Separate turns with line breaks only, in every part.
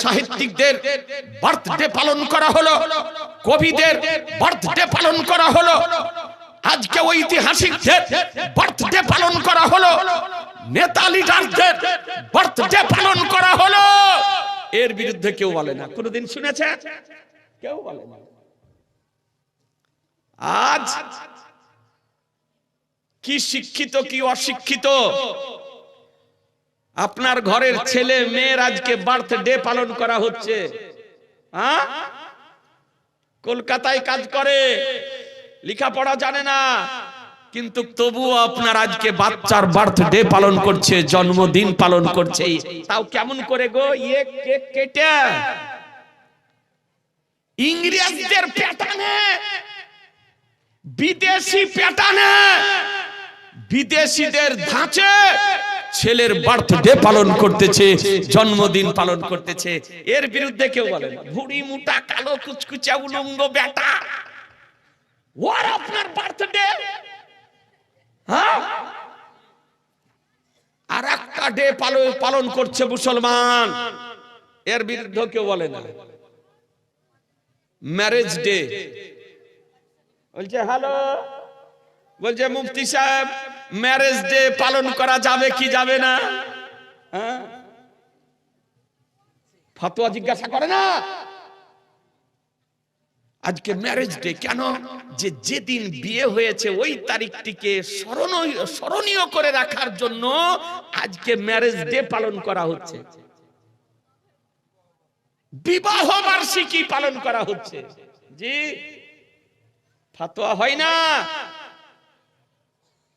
সাহিত্যিকদের বার্থডে পালন করা হলো, কবিদের বার্থডে পালন করা হলো, আজকে ঐতিহাসিকদের বার্থডে পালন করা হলো, নেতা লিডারদের বার্থডে পালন করা হলো। এর বিরুদ্ধে কেউ বলে না। কোনোদিন শুনেছে? কেউ বলে না। আজ কি শিক্ষিত, কি অশিক্ষিত আপনার ঘরের ছেলে মেয়ের আজকে বার্থডে পালন করা হচ্ছে। হ্যাঁ? কলকাতায় কাজ করে। লেখাপড়া জানে না। কিন্তু তবুও আপনার আজকে বাচ্চার বার্থডে পালন করছে জন্মদিন পালন করছে। তাও কেমন করে গো? ইয়ে কেক কেটে? ইংরেজদের প্যাটার্নে। বিদেশি প্যাটার্নে। বিদেশিদের ধাঁচে। ছেলের বার্থডে পালন করতেছে, জন্মদিন পালন করতেছে। এর বিরুদ্ধে কেউ বলে ভুড়ি মুটা, কালো কুচকুচা, উলঙ্গ বেটা ওর আপনার বার্থডে? হ্যাঁ? আর একটা ডে পালন করছে মুসলমান। এর বিরুদ্ধে কেউ বলে না। ম্যারেজ ডে বলছে হ্যালো বলছে মুফতি সাহেব ম্যারেজ ডে পালন করা যাবে কি যাবে না? হ্যাঁ? জিজ্ঞাসা করে না। আজকে ম্যারেজ ডে কেন? যে, যেদিন বিয়ে হয়েছে, ওই তারিখটিকে স্মরণীয় করে রাখার জন্য আজকে ম্যারেজ ডে পালন করা হচ্ছে। বিবাহ বার্ষিকী পালন করা হচ্ছে। জি, ফাতোয়া হয় না।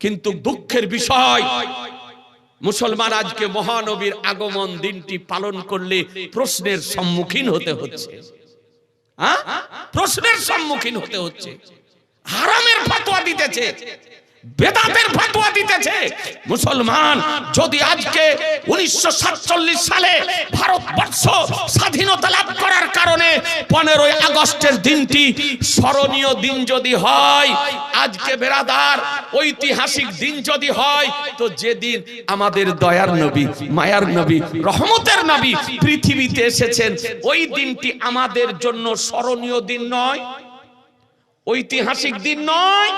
কিন্তু দুঃখের বিষয়, মুসলমান আজকে মহানবীর আগমন দিনটি পালন করলে প্রশ্নের সম্মুখীন হতে হচ্ছে। হ্যাঁ? প্রশ্নের সম্মুখীন হতে হচ্ছে। হারামের ফতোয়া দিতেছে। বেদাতের ফতোয়া দিতেছে। মুসলমান, যদি আজকে উনিশশো সালে ভারতবর্ষ স্বাধীনতা লাভ করার কারণে পনেরোই আগস্টের দিনটি স্মরণীয় দিন যদি হয়, আজকে বেরাদার ঐতিহাসিক দিন যদি হয়, তো যেদিন আমাদের দয়ার নবী, মায়ার নবী, রহমতের নবী পৃথিবীতে এসেছেন, ওই দিনটি আমাদের জন্য স্মরণীয় দিন নয়, ঐতিহাসিক দিন নয়।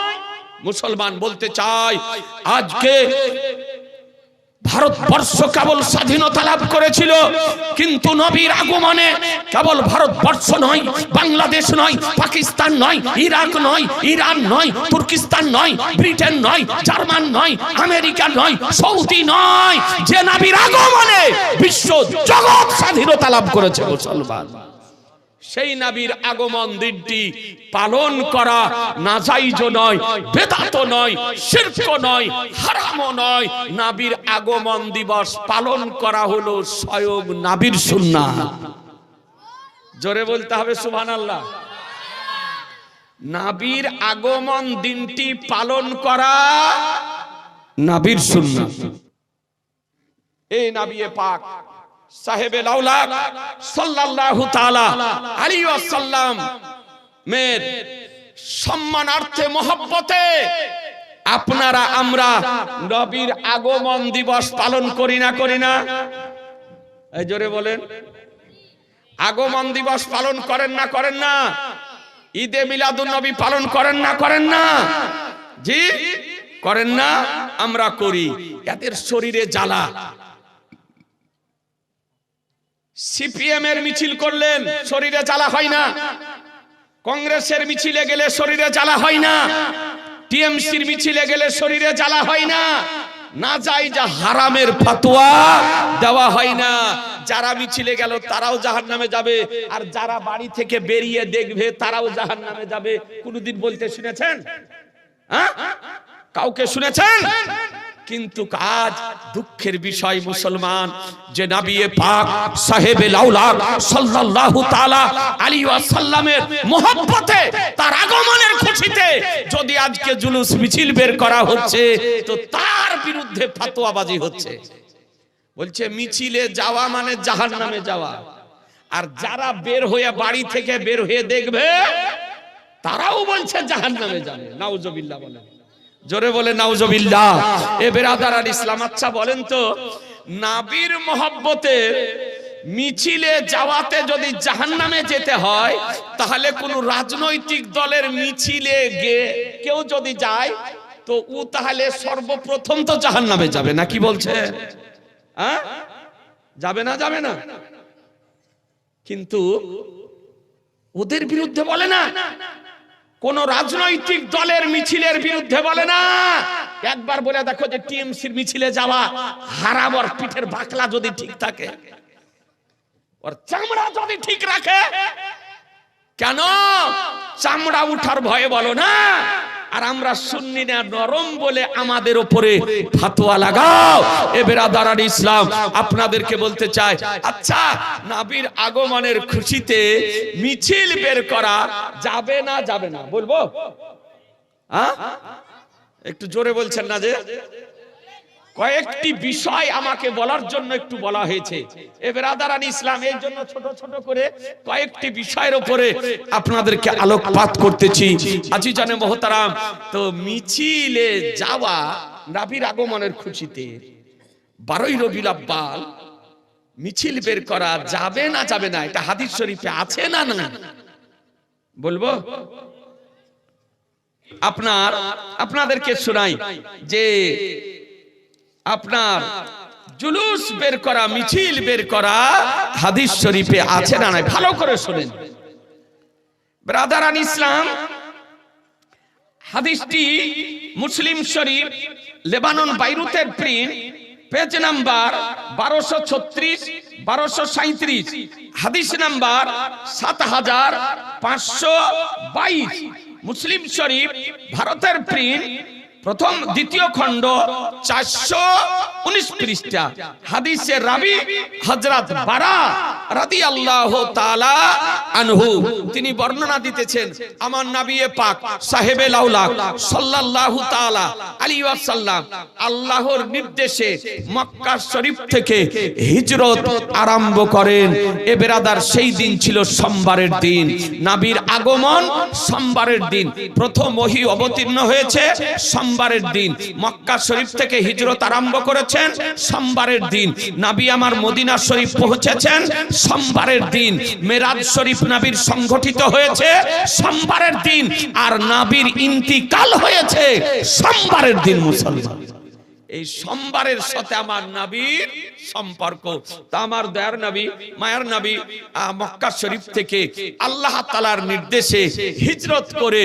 মুসলমান বলতে চাই আজকে ভারতবর্ষ কেবল স্বাধীনতা লাভ করেছিল, কিন্তু নবীর আগমনে কেবল ভারতবর্ষ নয়, বাংলাদেশ নয়, পাকিস্তান নয়, ইরাক নয়, ইরান নয়, তুর্কিস্তান নয়, ব্রিটেন নয়, জার্মান নয়, আমেরিকা নয়, সৌদি নয়, যে নবীর আগমনে বিশ্ব জগৎ স্বাধীনতা লাভ করেছে মুসলমান। সেই নাবির আগমন দিনটি পালন করা নাজাইজ নয়, বেদাত নয়, শির্ক নয় হারামও নয়। নাবির আগমন দিবস পালন করা হলো স্বয়ং নাবির সুন্নাহ। জোরে বলতে হবে, সুবহানাল্লাহ। নাবির আগমন দিনটি পালন করা নাবির সুন্নাহ। এই নাবিয়ে পাক সাহেবে লাউলাক সাল্লাল্লাহু তাআলা মের সম্মানার্থে, মহব্বতে আপনারা আমরা নবীর আগমন দিবস পালন করি না করি না। এই জোরে বলেন। আগমন দিবস পালন করেন না করেন না। ঈদে মিলাদুন নবী পালন করেন না করেন না। জি, করেন না, আমরা করি। এদের শরীরে জ্বালা। সিপিএম এর মিছিল করলেন, শরীরে জ্বালা হয় না। কংগ্রেসের মিছিলে গেলে শরীরে জ্বালা হয় না। টিএমসির মিছিলে গেলে শরীরে জ্বালা হয় না। না যাই যা হারামের ফতোয়া, দেওয়া হয় না। যারা মিছিলে গেল, তারাও জাহান নামে যাবে। আর যারা বাড়ি থেকে বেরিয়ে দেখবে, তারাও জাহান নামে যাবে। কোনদিন বলতে শুনেছেন? হ্যাঁ? কাউকে শুনেছেন? কিন্তু কাজ দুঃখের বিষয় মুসলমান। যে নাবিয়ে পাক সাহেবে লাউলাক সাল্লাল্লাহু তাআলা আলাইহি ওয়াসাল্লামের মোহব্বতে, তার আগমনের খুশিতে যদি আজকে জুলুস মিছিল বের করা হচ্ছে, তো তার বিরুদ্ধে ফতোয়াবাজি হচ্ছে। বলছে, মিছিলে যাওয়া মানে জাহান্নামে যাওয়া। আর যারা বের হয়ে বাড়ি থেকে বের হয়ে দেখবে, তারাও বলছে জাহান্নামে যাবে। নাউজুবিল্লাহ বলেন জোরে বলে, নাউজবিল্লাহ। এ বেরাদার আর ইসলাম আচ্ছা বলেন তো, নাবির মহব্বতে মিছিলে যাওয়াতে যদি জাহান্নামে যেতে হয়, তাহলে কোন রাজনৈতিক দলের মিছিলে গে কেউ যদি যায়, তো ও তাহলে সর্বপ্রথম তো জাহান্নামে যাবে না, কি বলছে? যাবে না যাবে না। কিন্তু ওদের বিরুদ্ধে বলে না। কোন রাজনৈতিক দলের মিছিলের বিরুদ্ধে বলে না। একবার বলে দেখো যে টিএমসির মিছিলে যাওয়া হারাবর পিঠের বাকলা যদি ঠিক থাকে, ওর চামড়া যদি ঠিক রাখে, কেন? চামড়া উঠার ভয়ে বলো না। আর আমরা শুননি না নরম বলে আমাদের উপরে ফাতোয়া লাগাও। এ বেরাদারান ইসলাম, আপনাদেরকে বলতে চাই আচ্ছা নাবির আগমনের খুশিতে মিছিল বের করা যাবে না যাবে না? বলব? হ্যাঁ একটু জোরে বলছেন না যে? কয়েকটি বিষয় আমাকে বলার জন্য একটু বলা হয়েছে। এ বেরাদারান ইসলাম এর জন্য ছোট ছোট করে কয়েকটি বিষয়ের উপরে আপনাদেরকে আলোকপাত করতেছি। আজি জানে মহতারাম, তো মিছিলে যাওয়া নাবির আগমনের খুশিতে বারোই রবিউল আব্বাল মিছিল বের করা যাবে না যাবে না, এটা হাদিস শরীফে আছে না না? বলব? আপনার, আপনাদেরকে শোনাই যে আপনার জুলুস বের করা, মিছিল বের করা হাদিস শরীফে আছে না নাই? ভালো করে শুনেন। ব্রাদারান ইসলাম, হাদিসটি মুসলিম শরীফ, লেবানন, বাইরুতের প্রিন্ট, পেজ নাম্বার বারোশো ছত্রিশ, বারোশো সাঁত্রিশ হাদিস নাম্বার সাত হাজার পাঁচশো বাইশ। মুসলিম শরীফ, ভারতের প্রিন্ট প্রথম দ্বিতীয় খণ্ড চারশো উনিশ পৃষ্ঠা। হাদিসের রাবি হজরত বারা রাদি আল্লাহ তালা আনহু, তিনি বর্ণনা দিতেছেন, আমার নাবিয়ে পাক সাহেবে লাউলা সাল্লাল্লাহু তাআলা আলাইহি ওয়াসাল্লাম আল্লাহর নির্দেশে মক্কা শরীফ থেকে হিজরত আরম্ভ করেন। এ বেরাদার সেই দিন ছিল সোমবারের দিন। নাবির আগমন সোমবারের দিন। প্রথম ওহী অবতীর্ণ হয়েছে সোমবারের দিন মক্কা শরীফ থেকে হিজরত আরম্ভ করেছেন, সোমবারের দিন নাবি আমার মদিনা শরীফ পৌঁছেছেন, সোমবারের দিন মেরাজ শরীফ নাবির সংগঠিত হয়েছে, সোমবারের দিন আর নাবির ইন্তিকাল হয়েছে, সোমবারের দিন মুসলমান। এই সোমবারের সাথে আমার নবীর সম্পর্ক। তা আমার দয়ার নবী, মায়ার নবী মক্কা শরীফ থেকে আল্লাহ তালার নির্দেশে হিজরত করে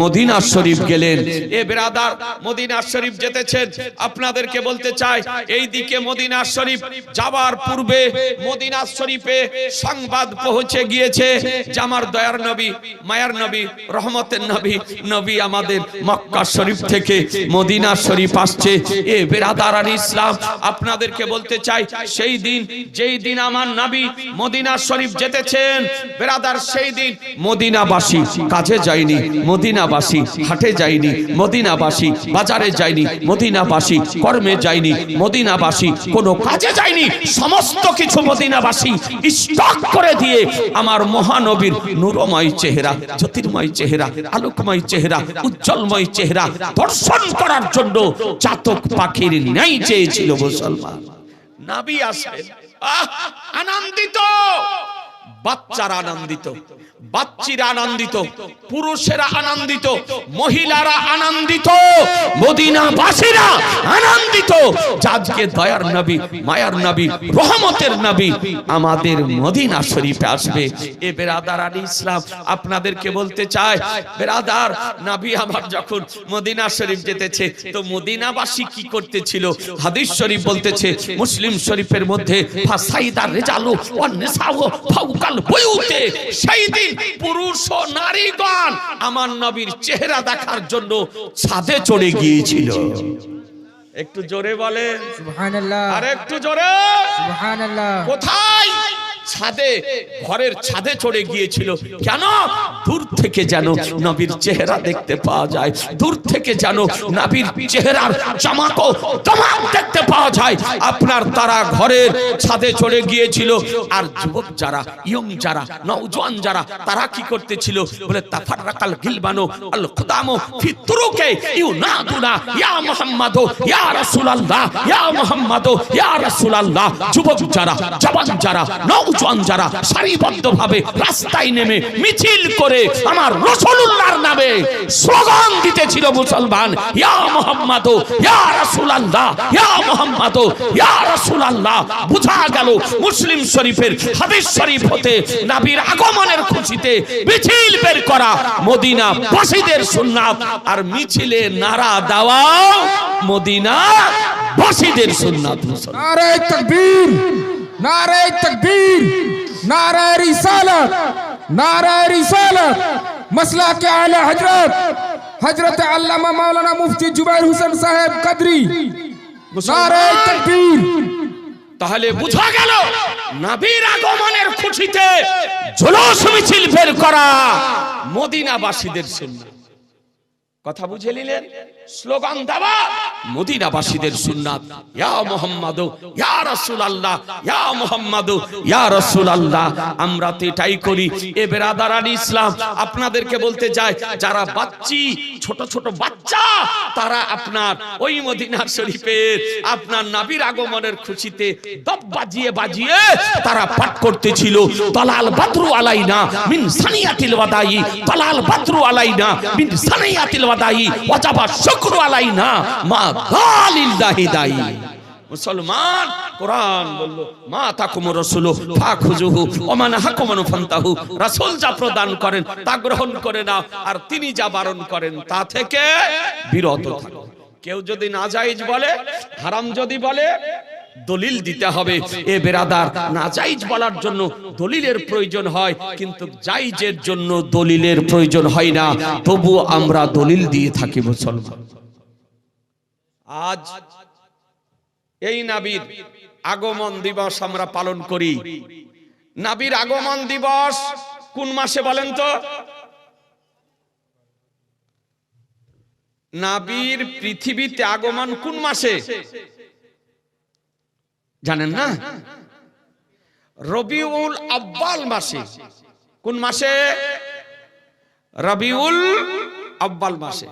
মদিনা শরীফ গেলেন। এ বেরাদার, মদিনা শরীফ যেতেছেন। আপনাদেরকে বলতে চাই, এই দিকে মদিনা শরীফ যাওয়ার পূর্বে মদিনা শরীফে সংবাদ পৌঁছে গিয়েছে যে আমার দয়ার নবী, মায়ার নবী, রহমতের নবী নবী আমাদের মক্কা শরীফ থেকে মদিনা শরীফ আসছে। এ বেরাদারান ইসলাম, আপনাদেরকে বলতে চাই, সেই দিন, যেই দিন আমার নবী মদিনা শরীফ যেতেছেন, বেরাদার সেই দিন মদিনাবাসী কাজে যায়নি, মদিনাবাসী হাটে যায়নি, মদিনাবাসী বাজারে যায়নি, মদিনাবাসী কর্মে যায়নি, মদিনাবাসী কোনো কাজে যায়নি, সমস্ত কিছু মদিনাবাসী স্টক করে দিয়ে আমার মহানবীর নুরময় চেহারা, জ্যোতির্ময় চেহারা, আলোকময় চেহারা, উজ্জ্বলময় চেহারা দর্শন করার জন্য চাতক পাখির ন্যায় চেয়েছিল মুসলমান। নাবি আসবেন। আনন্দিত। বাচ্চারা আনন্দিত, বাচ্চিরা আনন্দিত, পুরুষেরা আনন্দিত, মহিলারা আনন্দিত, মদিনাবাসীরা আনন্দিত। আজকে দয়ার নবী, মায়ার নবী, রহমতের নবী আমাদের মদিনা শরীফে আসবে। এ বেরাদার আলী ইসলাম আপনাদেরকে বলতে চাই বেরাদার নাবি আমার যখন মদিনা শরীফ যেতেছে, তো মদিনাবাসী কি করতেছিল? হাদিস শরীফ বলতেছে, মুসলিম শরীফের মধ্যে ফাসাইদার রেজালু ও ফাউকাল বয়ুতে সেই দিন পুরুষ ও নারীগণ আমার নবীর চেহারা দেখার জন্য ছাদে চড়ে গিয়েছিল। একটু জোরে বলেন।
সুবহানাল্লাহ।
আর একটু জোরে।
সুবহানাল্লাহ।
কোথায়? ছাদে, ঘরের ছাদে চড়ে গিয়েছিল। কেন? দূর থেকে যেন নবীর চেহারা দেখতে পাওয়া যায়। দূর থেকে যেন নবীর চেহারার চমাকো চমাক দেখতে পাওয়া যায়। আপনার তারা ঘরের ছাদে চড়ে গিয়েছিল। আর যুবক যারা, ইয়ং যারা, নওজোয়ান যারা, তারা কি করতেছিল? বলে, তাফাররাকাল গিলবানো আল খুদামো ফি তুরুকে ইউনাদুনা ইয়া মুহাম্মাদ, ইয়া রাসূলুল্লাহ, ইয়া মুহাম্মাদ, ইয়া রাসূলুল্লাহ। যুবক যারা জওয়ান যারা, নওজোয়ান জওয়ান যারা সারিবদ্ধভাবে রাস্তায় নেমে মিছিল করে আমার রসুল্লাহর নামে স্লোগান দিতেছিল মুসলমান, ইয়া মোহাম্মদ, ইয়া রাসূলুল্লাহ, ইয়া মোহাম্মদ, ইয়া রাসূলুল্লাহ। বুঝা গেল মুসলিম শরীফের হাদিস শরীফ হতে নবীর আগমনের খুশিতে মিছিল বের করা মদিনা বাসীদের সুন্নাত, আর মিছিলে নারা দেওয়া মদিনা বাসীদের সুন্নাত মুসলমান।
আরে তাকবীর! নারায় তকবীর, নারায় রিসালত নারায় রিসালত। মসলা কে আলা হজরত হজরত আল্লামা মাওলানা মুফতি জুবাইর হোসেন সাহেব কাদরি। নারায় তকবীর।
তাহলে বুঝা গেল, নবীর আগমনের খুশিতে জুলুস মিছিল বের করা মদিনাবাসীদের জন্য কথা বুঝে নিলেন? স্লোগান দেওয়া, মদিনাবাসীদের সুন্নাত। ইয়া মুহাম্মাদ, ইয়া রাসূলুল্লাহ, ইয়া মুহাম্মাদ, ইয়া রাসূলুল্লাহ। আমরা তো এটাই করি। এ বেরাদারান ইসলাম, আপনাদেরকে বলতে চাই, যারা বাচ্চি, ছোট ছোট বাচ্চা, তারা আপনার ওই মদিনার শরীফের আপনার নাবির আগমনের খুশিতে দব বাজিয়ে বাজিয়ে তারা পাঠ করতেছিল তালাল বাদরু আলাইনা মিন সানিয়াতিল ওয়াদাই তালাল বাদরু আলাইনা মিন সানিয়াতিল ওয়াদাই, ওয়াজাবা শুকরু আলাইনা মা গালিল্লাহি দাই মুসলমান, কোরআন বলল, মা তাকুম রসুল ওমান ফান্তাহু রাসূল যা প্রদান করেন, তা গ্রহণ করে আর তিনি যা বারণ করেন, তা থেকে বিরত থাকো। কেউ যদি নাজায়েজ বলে, হারাম যদি বলে দলিল দিতে হবে। এ বেরাদার, নাজাইজ বলার জন্য দলিলের প্রয়োজন হয়, কিন্তু জাইজের জন্য দলিলের প্রয়োজন হয় না। তবু আমরা দলিল দিয়ে থাকি মুসলমান। আজ এই নাবির আগমন দিবস আমরা পালন করি। নাবির আগমন দিবস কোন মাসে বলেন তো? নাবির পৃথিবীতে আগমন কোন মাসে? জানেন না? রবিউল আব্বাল মাসে। কোন মাসে? রবিউল আব্বাল মাসে।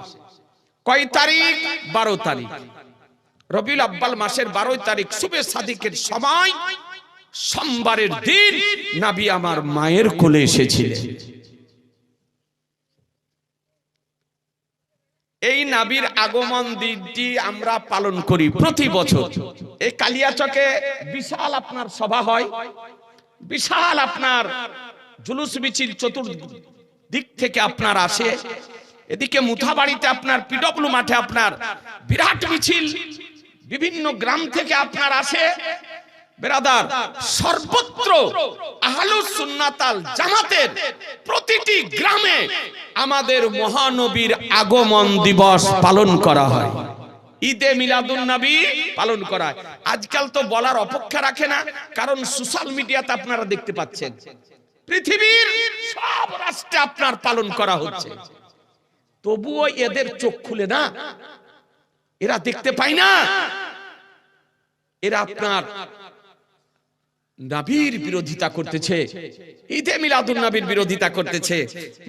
কয় তারিখ? বারো তারিখ। রবিউল আব্বাল মাসের বারো তারিখ শুভে সাদিকের সময়, সোমবারের দিন নাবি আমার মায়ের কোলে এসেছিলেন। নাবির আগমন দিনটি আমরা পালন করি প্রতি বছর। এই কালিয়াচকে বিশাল আপনার সভা হয়। বিশাল আপনার জুলুস মিছিল চতুর্দিক থেকে আপনার আসে। এদিকে মুথাবাড়িতে আপনার পিডব্লু মাঠে আপনার বিরাট মিছিল। বিভিন্ন গ্রাম থেকে আপনার আসে। বেরাদার, সর্বত্র আহলুস সুন্নাতাল জামাতের প্রতিটি গ্রামে আমাদের মহানবীর আগমন দিবস পালন করা হয়। ঈদে মিলাদুন নবী পালন করা হয়। আজকাল তো বলার অপেক্ষা রাখে না, কারণ সোশ্যাল মিডিয়াতে আপনারা দেখতে পাচ্ছেন। পৃথিবীর সব রাষ্ট্রে আপনার পালন করা হচ্ছে। তবুও এদের চোখ খুলে না। এরা দেখতে পায় না। এরা আপনার নাবির বিরোধিতা করতেছে। ঈদে মিলাদুন নবীর বিরোধিতা করতেছে।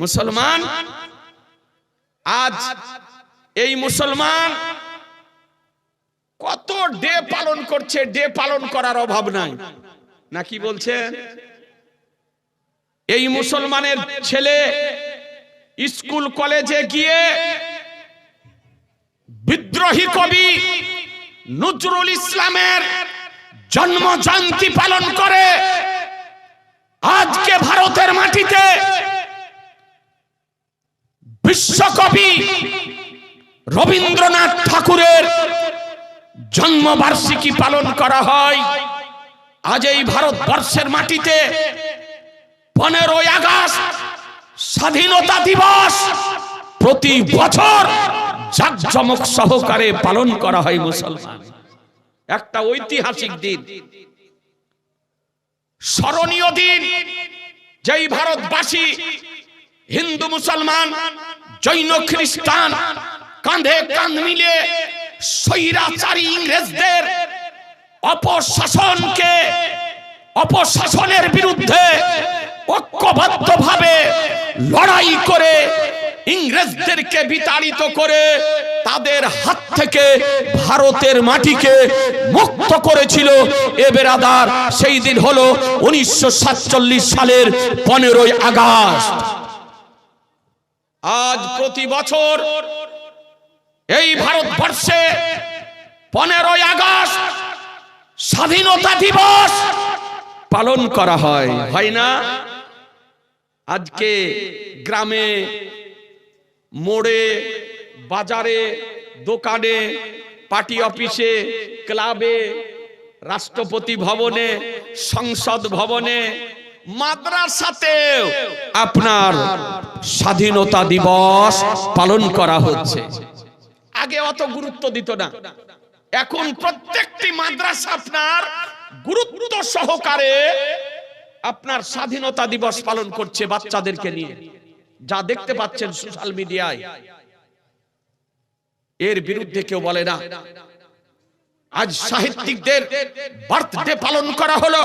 মুসলমান, আজ এই মুসলমান কত ডে পালন করছে, ডে পালন করার অভাব নাই। নাকি বলছেন এই মুসলমানের ছেলে স্কুল, কলেজে গিয়ে বিদ্রোহী কবি নজরুল ইসলামের জন্ম জয়ন্তী পালন করে। আজকে ভারতের মাটিতে বিশ্বকবি রবীন্দ্রনাথ ঠাকুরের জন্মবার্ষিকী পালন করা হয়। আজ এই ভারতবর্ষের মাটিতে পনেরোই আগস্ট স্বাধীনতা দিবস প্রতি বছর জাকজমক সহকারে পালন করা হয় মুসলমান। একটা ঐতিহাসিক দিন। স্মরণীয় দিন। যেই ভারতবাসী, হিন্দু, মুসলমান, জৈন, খ্রিস্টান, কাঁধে কাঁধ মিলে স্বৈরাচারী ইংরেজদের অপশাসনকে, অপশাসনের বিরুদ্ধে ঐক্যবদ্ধভাবে লড়াই করে ইংরেজদেরকে বিতাড়িত করে তাদের হাত থেকে ভারতের মাটিকে মুক্ত করেছিল এ বেরাদার। সেই দিন হলো উনিশশো সালের পনেরোই আগস্ট। আজ প্রতি বছর এই ভারতবর্ষে পনেরোই আগস্ট স্বাধীনতা দিবস পালন করা হয় হয় না? আজকে গ্রামে মোড়ে, বাজারে, দোকানে, পার্টি অফিসে, ক্লাবে, রাষ্ট্রপতি ভবনে, সংসদ ভবনে, মাদ্রাসাতেও আপনার স্বাধীনতা দিবস পালন করা হচ্ছে। আগে অত গুরুত্ব দিত না। এখন প্রত্যেকটি মাদ্রাসা আপনার গুরুত্ব সহকারে আপনার স্বাধীনতা দিবস পালন করছে বাচ্চাদেরকে নিয়ে। যা দেখতে পাচ্ছেন সোশ্যাল মিডিয়ায় এর বিরুদ্ধে কেউ বলে না। আজ সাহিত্যিকদের বার্থডে পালন করা হলো,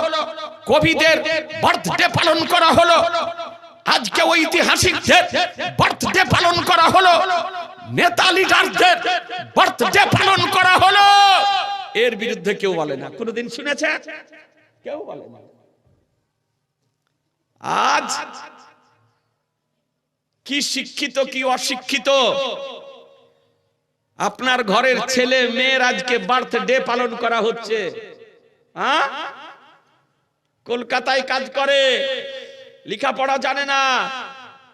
কবিদের বার্থডে পালন করা হলো, আজকে ঐতিহাসিকদের বার্থডে পালন করা হলো, নেতা লিডারদের বার্থডে পালন করা হলো। এর বিরুদ্ধে কেউ বলে না। কোনোদিন শুনেছে কেউ বলে না। আজ কি শিক্ষিত কি অশিক্ষিত? আপনার ঘরের ছেলে মেয়ের আজকে বার্থডে পালন করা হচ্ছে। হ্যাঁ? কলকাতায় কাজ করে। লেখাপড়া জানে না।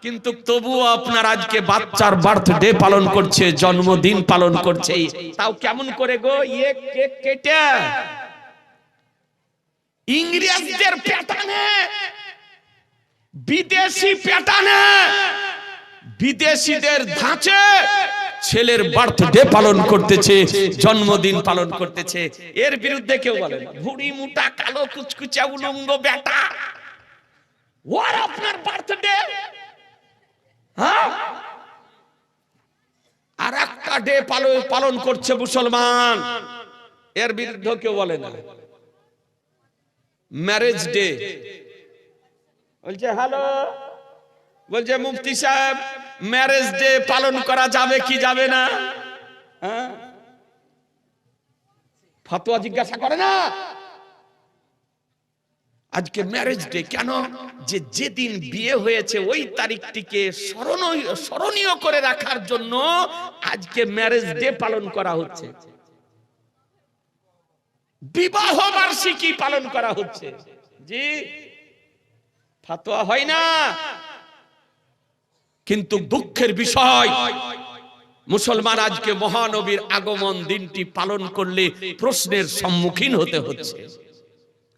কিন্তু তবুও আপনার আজকে বাচ্চার বার্থডে পালন করছে জন্মদিন পালন করছে। তাও কেমন করে গো ইয়ে কেক কেটে। ইংরেজদের প্যাটার্নে। বিদেশি প্যাটার্নে। বিদেশিদের ধাঁচে ছেলের বার্থডে পালন করতেছে, জন্মদিন পালন করতেছে। এর বিরুদ্ধে কেউ বলে না। ভুড়ি মুটা, কালো কুচকুচা, উলঙ্গ বেটা ওর আপনার বার্থডে? হ্যাঁ? আর একটা ডে পালন করছে মুসলমান। এর বিরুদ্ধে কেউ বলে না। Marriage day. বলছে, হ্যালো? বলছে, মুফতি সাহেব ম্যারেজ ডে পালন করা যাবে কি যাবে না? হ্যাঁ? ফতোয়া জিজ্ঞাসা করে না? আজকে ম্যারেজ ডে কেন? যে যেদিন বিয়ে হয়েছে ওই তারিখটিকে স্মরণীয় করে রাখার জন্য আজকে ম্যারেজ ডে পালন করা হচ্ছে। বিবাহ বার্ষিকী পালন করা হচ্ছে। জি? ফাতোয়া হয় না? কিন্তু দুঃখের বিষয়, মুসলমান আজকে মহানবীর আগমন দিনটি পালন করলে প্রশ্নের সম্মুখীন হতে হচ্ছে।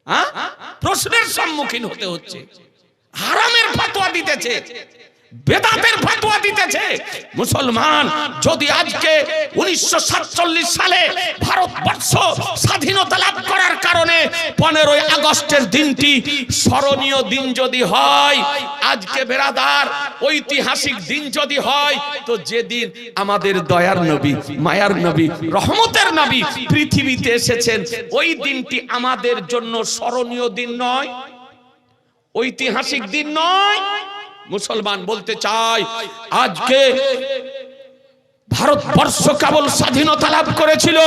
হ্যাঁ? প্রশ্নের সম্মুখীন হতে হচ্ছে। হারামের ফাতোয়া দিতেছে। বেদাতের ফাতোয়া দিতেছে। মুসলমান, যদি আজকে উনিশশো সালে ভারতবর্ষ স্বাধীনতা লাভ করার কারণে পনেরোই আগস্টের দিনটি স্মরণীয় দিন যদি হয়, আজকে বেরাদার ঐতিহাসিক দিন যদি হয়, তো যেদিন আমাদের দয়ার নবী, মায়ার নবী, রহমতের নবী পৃথিবীতে এসেছেন, ওই দিনটি আমাদের জন্য স্মরণীয় দিন নয়, ঐতিহাসিক দিন নয়। মুসলমান বলতে চাই, আজকে ভারতবর্ষ কেবল স্বাধীনতা লাভ করেছিল,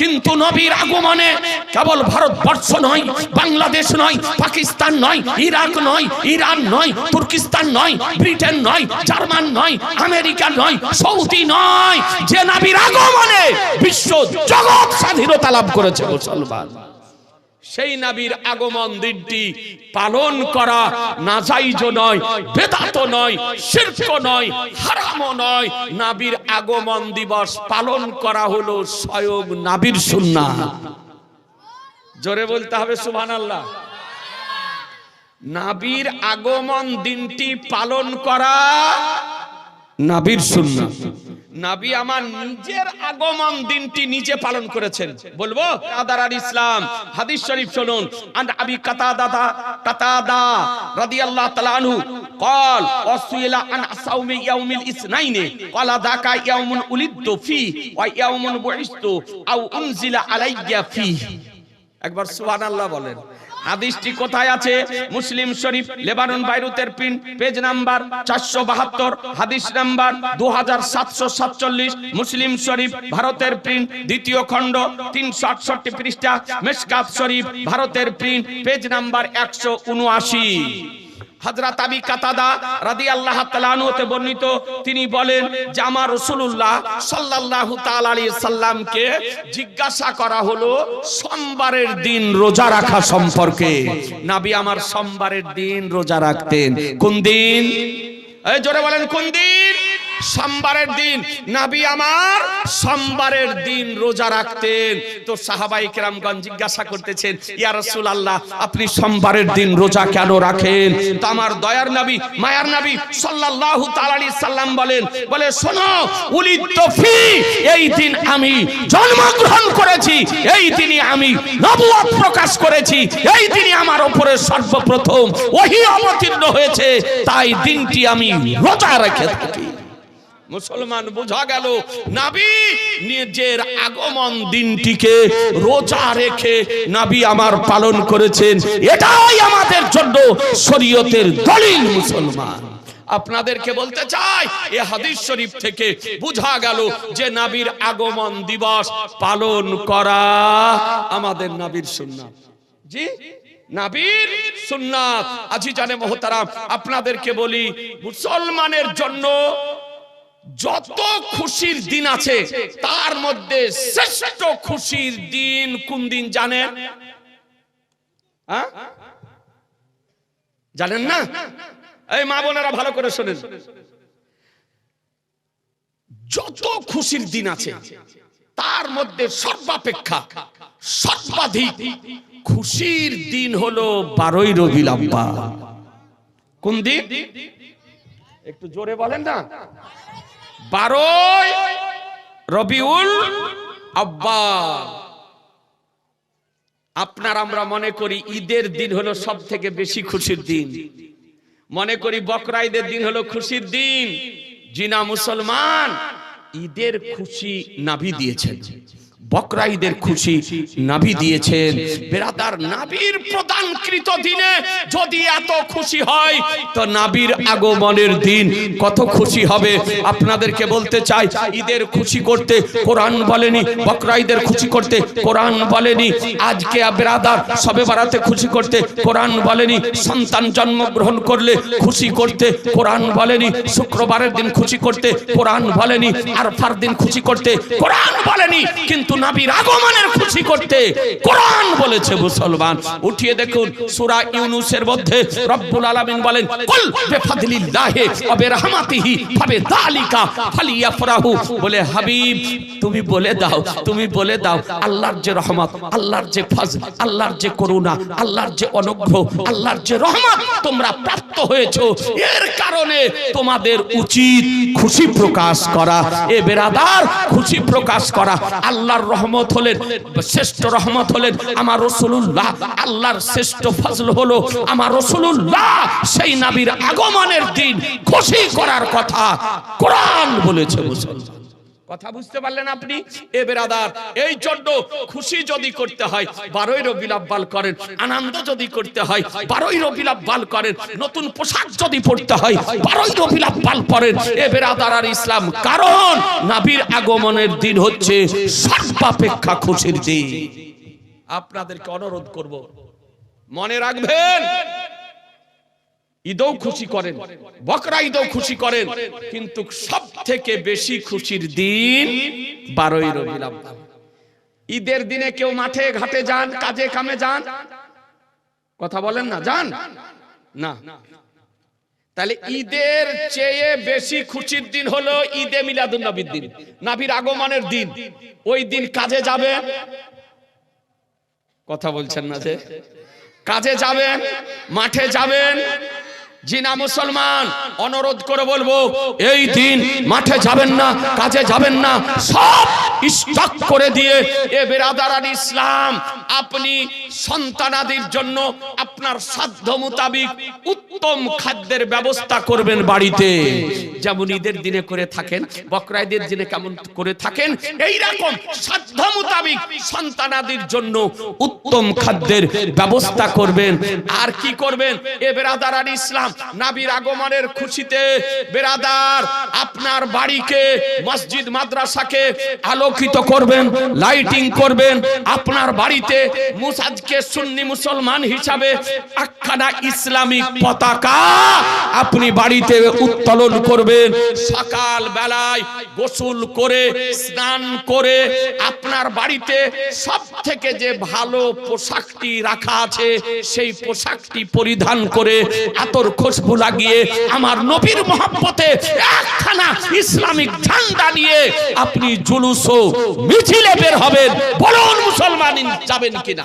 কিন্তু নবীর আগমনে কেবল ভারতবর্ষ নয়, বাংলাদেশ নয়, পাকিস্তান নয়, ইরাক নয়, ইরান নয়, তুর্কিস্তান নয়, ব্রিটেন নয়, জার্মান নয়, আমেরিকা নয়, সৌদি নয়, যে নবীর আগমনে বিশ্ব জগৎ স্বাধীনতা লাভ করেছে মুসলমান। সেই নাবির আগমন দিনটি পালন করা নাজাইজ নয় বেদাত নয় শিল্প নয়, হারামও নয়। নাবির আগমন দিবস পালন করা হলো স্বয়ং নাবির সুন্না জোরে বলতে হবে সুবহান আল্লাহ নাবির আগমন দিনটি পালন করা নাবির সুন্না নাবি আমার নিজের আগমন দিনটি নিজে পালন করেছেন বলবো আদার ইসলাম হাদিস শরীফ শুনুন আন আবি কাতাদা কাতাদা রাদিয়াল্লাহু তাআলা আনহু قال وسئل عن صوم يوم الاثنين قال ذاك يوم ولدت فيه ويوم بعثت او انزل علي فيه একবার সুবহানাল্লাহ বলেন হাদিসটি কোথায় আছে? মুসলিম শরীফ, লেবানন, বাইরুতের পিন, পেজ নাম্বার চারশো বাহাত্তর, হাদিস নাম্বার দু হাজার সাতশো সাতচল্লিশ, মুসলিম শরীফ, ভারতের প্রিন্ট দ্বিতীয় খণ্ড, তিনশো আটষট্টি পৃষ্ঠা মেসকাফ শরীফ, ভারতের প্রিন্ট পেজ নাম্বার একশো উনআশি। হযরত আবি কাতাদা রাদিয়াল্লাহু তাআলা আনহুতে বর্ণিত, তিনি বলেন যে আমার রাসূলুল্লাহ সাল্লাল্লাহু তাআলা সাল্লামকে জিজ্ঞাসা করা হলো সোমবারের দিন রোজা রাখা সম্পর্কে। নবী আমার সোমবারের দিন রোজা রাখতেন। কোন দিন? এই জোরে বলেন, কোন দিন? সোমবারের দিন নাবি আমার সোমবারের দিন রোজা রাখতেন। তো সাহাবাই কেরামগণ জিজ্ঞাসা করতেছেন, ইয়া রাসূলুল্লাহ, আপনি সোমবারের দিন রোজা কেন রাখেন? তো আমার দয়ার নবী, মায়ার নবী সাল্লাল্লাহু তাআলা সাল্লাম বলেন, বলে, শোনো, উলিদ ফি এই দিন আমি জন্মগ্রহণ করেছি, এই দিনই আমি নবুয়ত প্রকাশ করেছি, এই দিনই আমার উপরে সর্বপ্রথম ওহী অবতীর্ণ হয়েছে, তাই দিনটি আমি রোজা রেখে থাকি। মুসলমান বোঝা গেল, নাবি নিজের আগমন দিনটিকে রোজা রেখে নাবি আমার পালন করেছেন। এটাই আমাদের জন্য শরীয়তের দলিল মুসলমান। আপনাদেরকে বলতে চাই, এ হাদিস শরীফ থেকে বোঝা গেল যে নাবির আগমন দিবস পালন করা আমাদের নাবির সুন্নাত। জি? নাবির সুন্নাত। আজি জানে মহতারাম, আপনাদেরকে বলি, মুসলমানের জন্য যত খুশির দিন আছে, তার মধ্যে শ্রেষ্ঠ খুশির দিন কোন দিন জানেন? হ্যাঁ? জানেন না? এই মা বোনেরা ভালো করে শোনেন। যত খুশির দিন আছে, তার মধ্যে সর্বাপেক্ষা, সর্বাধিক খুশির দিন হলো বারোই রবি কোন দিন? একটু জোরে বলেন না। বারোই রবিউল আব্বাল। আপনার আমরা মনে করি ঈদের দিন হলো সব থেকে বেশি খুশির দিন। মনে করি বকরা ঈদের দিন হলো খুশির দিন। জিনা মুসলমান, ঈদের খুশি নাভি দিয়েছেন। বকরা ঈদের খুশি নাভি দিয়েছেন। বেরাদার নাবির প্রদানকৃত দিনে যদি এত খুশি হয়, তো নাবির আগমনের দিন কত খুশি হবে। আপনাদেরকে বলতে চাই, ঈদের খুশি করতে কোরআন বলেনি বকরা ঈদের খুশি করতে কোরআন বলেনি। আজকে বেরাদার সবে বারাতে খুশি করতে কোরআন বলেনি। সন্তান জন্মগ্রহণ করলে খুশি করতে কোরআন বলেনি। শুক্রবারের দিন খুশি করতে কোরআন বলেনি। আরফার দিন খুশি করতে কোরআন বলেনি। কিন্তু নাবির আগমনের খুশি করতে কোরআন বলেছে মুসলমান। উঠিয়ে দেখুন, সূরা ইউনুসের মধ্যে রব্বুল আলামিন বলেন, কুল ওয়া বিরহমাতিহি ফালিয়াফরাহু। বলে, হাবিব, তুমি বলে দাও, তুমি বলে দাও, আল্লাহর যে রহমত, আল্লাহর যে ফজল, আল্লাহর যে করুণা, আল্লাহর যে অনুগ্রহ, আল্লাহর যে রহমত তোমরা প্রাপ্ত হয়েছো। এর কারণে তোমাদের উচিত খুশি প্রকাশ করা। এ বেরাদার, খুশি প্রকাশ করা। আল্লাহর রহমত হলেন, শ্রেষ্ঠ রহমত হলেন আমার রসুল্লাহ আল্লাহর শ্রেষ্ঠ ফজল হলো আমার রসুল্লাহ সেই নাবির আগমনের দিন খুশি করার কথা কোরআন বলেছে মুসলমান। কথা বুঝতে পারলেন আপনি? এ বেরাদার, এই জন্য খুশি যদি করতে হয়, বারোই রবিল আব্বাল করেন, আনন্দ যদি করতে হয়, বারোই রবিল আব্বাল করেন, নতুন পোশাক যদি পড়তে হয়, বারোই রবিল আব্বাল পরেন, এ বেরাদার আর ইসলাম, কারণ নাবির আগমনের দিন হচ্ছে সর্বাপেক্ষা খুশির দিন। আপনাদেরকে অনুরোধ করব, মনে রাখবেন ঈদও খুশি করেন বকরা ঈদও খুশি করেন কিন্তু সব থেকে বেশি খুশির দিন বারোই রবিউল আব্বাল ঈদের দিনে কেউ মাঠে ঘাটে যান কাজে কামে যান। কথা বলেন না যান? না। তাহলে ঈদের চেয়ে বেশি খুশির দিন হলো ঈদে মিলাদুন নবীর দিন। নাবির আগমনের দিন। ওই দিন কাজে যাবে। কথা বলছেন না যে। কাজে যাবেন মাঠে যাবেন জিনা মুসলমান, অনুরোধ করে বলব, এই দিন মাঠে যাবেন না, কাজে যাবেন না, সব স্টক করে দিয়ে এ বেরাদারান ইসলাম, আপনি সন্তানাদির জন্য আপনার সাধ্য মোতাবিক উত্তম খাদ্যের ব্যবস্থা করবেন বাড়িতে। যেমন ঈদের দিনে করে থাকেন, বকরাইদের দিনে কেমন করে থাকেন, এই রকম সাধ্য মোতাবিক সন্তানাদির জন্য উত্তম খাদ্যের ব্যবস্থা করবেন। আর কি করবেন? এ বেরাদারান ইসলাম নাবির আগমনের খুশিতে বেরাদার আপনার বাড়িকে, মসজিদ, মাদ্রাসাকে আলোকিত করবেন লাইটিং করবেন। আপনার বাড়িতে মুসাজকে সুন্নি মুসলমান হিসাবে একখানা ইসলামিক পতাকা আপনি বাড়িতে উত্তোলন করবেন। সকাল বেলায় গোসল করে, স্নান করে আপনার বাড়িতে সব থেকে যে ভালো পোশাকটি রাখা আছে, সেই পোশাকটি পরিধান করে আতর খুশবু লাগিয়ে আমার নবীর মহব্বতে একখানা ইসলামিক ঝান্ডা নিয়ে আপনি জুলুস মিছিলে বের হবেন, বলুন মুসলমান যাবেন কিনা?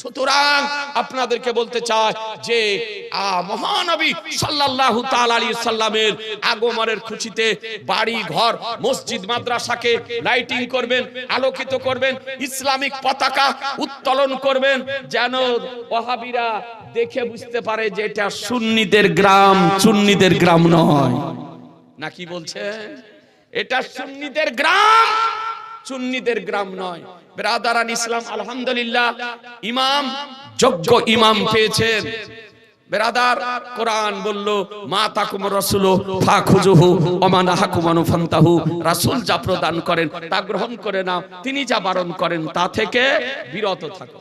সুতরাং আপনাদেরকে বলতে চাই যে মহানবী সাল্লাল্লাহু তাআলা আলাইহি সাল্লামের আগমনের খুশিতে বাড়ি, ঘর, মসজিদ, মাদ্রাসাকে লাইটিং করবেন, আলোকিত করবেন, ইসলামিক পতাকা উত্তোলন করবেন, যেন ওয়াহাবিরা দেখে বুঝতে পারে যে এটা সুন্নিদের গ্রাম সুন্নিদের গ্রাম নয়। নাকি বলছেন? এটা সুন্নিদের গ্রাম সুন্নিদের গ্রাম নয়। ব্রাদারান ইসলাম, আলহামদুলিল্লাহ, ইমাম, যোগ্য ইমাম পেয়েছেন। বেরাদার কোরআন বলল, মা তাকুম রসুল ফাখুজুহু ওমান হাকুমানু ফান্তাহু রাসূল যা প্রদান করেন, তা গ্রহণ করে নাও। তিনি যা বারণ করেন, তা থেকে বিরত থাকো।